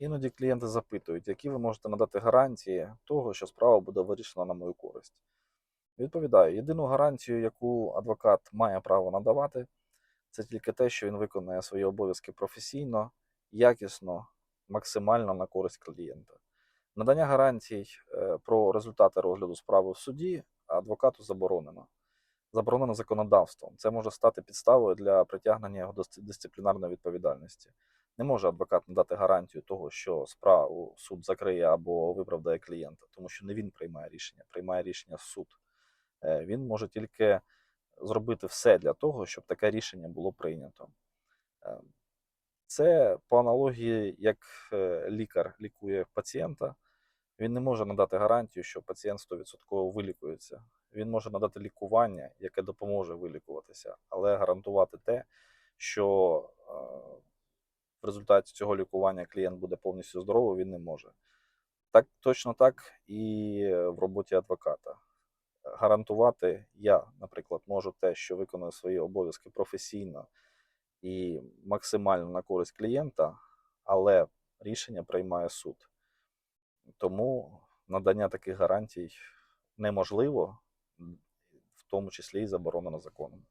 Іноді клієнти запитують, які ви можете надати гарантії того, що справа буде вирішена на мою користь. Відповідаю, єдину гарантію, яку адвокат має право надавати, це тільки те, що він виконує свої обов'язки професійно, якісно, максимально на користь клієнта. Надання гарантій е, про результати розгляду справи в суді адвокату заборонено. Заборонено законодавством. Це може стати підставою для притягнення його до дисциплінарної відповідальності. Не може адвокат надати гарантію того, що справу суд закриє або виправдає клієнта, тому що не він приймає рішення, приймає рішення суд. Е, Він може тільки зробити все для того, щоб таке рішення було прийнято. Е, Це по аналогії, як е, лікар лікує пацієнта. Він не може надати гарантію, що пацієнт 100% вилікується. Він може надати лікування, яке допоможе вилікуватися, але гарантувати те, що в результаті цього лікування клієнт буде повністю здоровий, він не може. Так точно так і в роботі адвоката. Гарантувати я, наприклад, можу те, що виконую свої обов'язки професійно і максимально на користь клієнта, але рішення приймає суд. Тому надання таких гарантій неможливо, в тому числі і заборонено законом.